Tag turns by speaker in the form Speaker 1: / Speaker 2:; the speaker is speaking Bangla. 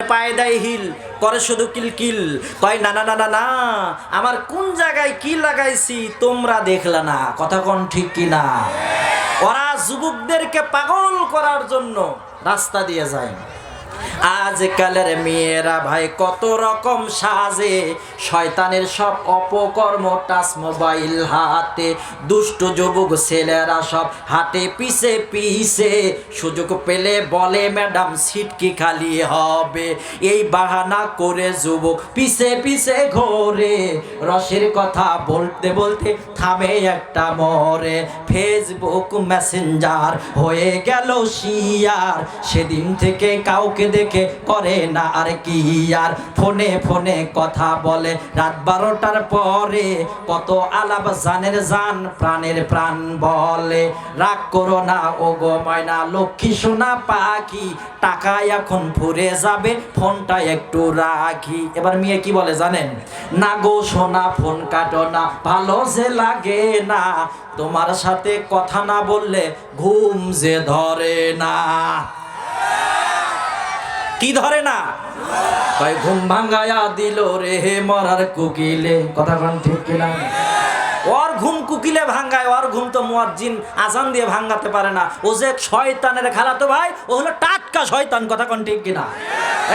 Speaker 1: পায়ে দেয় হিল, করে শুধু কিল কয়, না না না না না, আমার কোন জায়গায় কি লাগাইছি তোমরা দেখলা না। কথা কোন ঠিক কি না? ওরা যুবকদেরকে পাগল করার জন্য রাস্তা দিয়ে যায়। আজকালের মেয়েরা ভাই কত রকম সাজে। শয়তানের সব অপকর্ম টাচ মোবাইল হাতে। দুষ্ট যুবক ছেলেরা সব হাতে পিছে পিছে। সুযোগ পেলে বলে, ম্যাডাম সিট কি খালি হবে। এই বাহানা করে যুবক পিছে পিছে ঘোরে। রসের কথা বলতে বলতে থামে একটা মরে। ফেসবুক মেসেঞ্জার হয়ে গেল শিয়ার। সেদিন থেকে কাউকে দেখে করে না আর কি আর? ফোনে ফোনে কথা বলে রাত বারোটার পরে কত আলাপ জানের জান প্রাণের প্রাণ বলে। রাগ করো না ও গো ময়না লক্ষ্মী সোনা পাখি টাকা এখন ফুরে যাবে, ফোনটা একটু রাখি। এবার মেয়ে কি বলে জানেন? না গো সোনা, ফোন কাটো না, ভালো যে লাগে না। তোমার সাথে কথা না বললে ঘুম যে ধরে না। কি ধরে না? তাই ঘুম ভাঙ্গায়া দিল রে হে মরার কুকিলে। কথা কান ঠিক কিনা? ওর ঘুম কুকিলে ভাঙ্গায় ওর ঘুম তো মুয়াজ্জিন আজান দিয়ে ভাঙ্গাতে পারে না। ও যে শয়তানের খালাতো ভাই, ও হলো টাটকা শয়তান, কথা কোন ঠিক কিনা?